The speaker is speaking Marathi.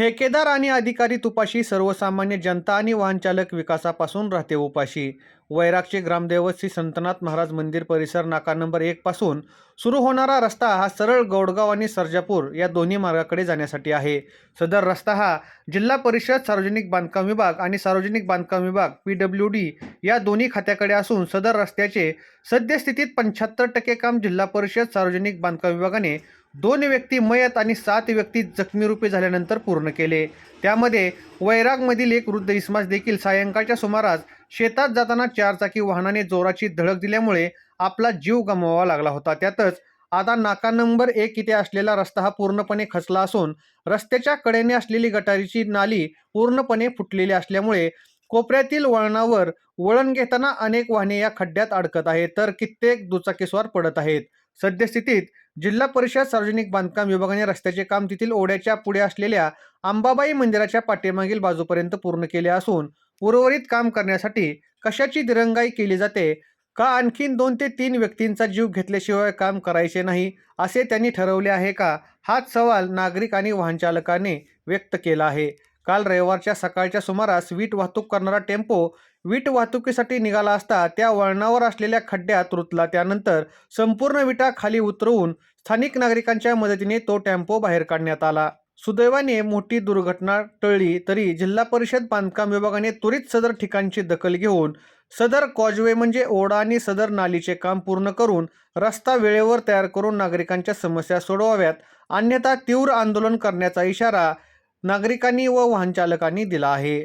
ठेकेदार आणि अधिकारी तुपाशी सर्वसामान्य जनता आणि वाहनचालक विकासापासून राहते उपाशी. वैरागचे ग्रामदैवत श्री संतनाथ महाराज मंदिर परिसर नाका नंबर एक पासून सुरू होणारा रस्ता हा सरळ गौडगाव आणि सर्जापूर या दोन्ही मार्गाकडे जाण्यासाठी आहे. सदर रस्ता हा जिल्हा परिषद सार्वजनिक बांधकाम विभाग आणि सार्वजनिक बांधकाम विभाग पी डब्ल्यू डी या दोन्ही खात्याकडे असून सदर रस्त्याचे सद्यस्थितीत पंच्याहत्तर टक्के काम जिल्हा परिषद सार्वजनिक बांधकाम विभागाने दोन व्यक्ती मयत आणि सात व्यक्ती जखमीरूपी झाल्यानंतर पूर्ण केले. त्यामध्ये वैरागमधील एक वृद्ध इसमास देखील सायंकाळच्या सुमारास शेतात जाताना चारचाकी वाहनाने जोराची धडक दिल्यामुळे आपला जीव गमवावा लागला होता. त्यातच आता नाका नंबर एक इथे असलेला रस्ता हा पूर्णपणे खचला असून रस्त्याच्या कडेने असलेली गटारीची नाली पूर्णपणे फुटलेली असल्यामुळे कोपऱ्यातील वळणावर वळण घेताना अनेक वाहने या खड्ड्यात अडकत आहेत तर कित्येक दुचाकीस्वार पडत आहेत. सद्यस्थितीत जिल्हा परिषद सार्वजनिक बांधकाम विभागाने रस्त्याचे काम तेथील ओढ्याच्या पुढे असलेल्या अंबाबाई मंदिराच्या पाठीमागील बाजूपर्यंत पूर्ण केले असून उर्वरित काम करण्यासाठी कशाची दिरंगाई केली जाते? का आणखीन दोन ते तीन व्यक्तींचा जीव घेतल्याशिवाय काम करायचे नाही असे त्यांनी ठरवले आहे का? हाच सवाल नागरिक आणि वाहनचालकाने व्यक्त केला आहे. काल रविवारच्या सकाळच्या सुमारास वीट वाहतूक करणारा टेम्पो वीट वाहतुकीसाठी निघाला असता त्या वळणावर असलेल्या खड्ड्यात रुतला. त्यानंतर संपूर्ण विटा खाली उतरवून स्थानिक नागरिकांच्या मदतीने तो टेम्पो बाहेर काढण्यात आला. सुदैवाने मोठी दुर्घटना टळली तरी जिल्हा परिषद बांधकाम विभागाने त्वरित सदर ठिकाणची दखल घेऊन सदर कॉजवे म्हणजे ओढा आणि सदर नालीचे काम पूर्ण करून रस्ता वेळेवर तयार करून नागरिकांच्या समस्या सोडवाव्यात. अन्यथा तीव्र आंदोलन करण्याचा इशारा नागरिकांनी व वाहनचालकांनी दिला आहे.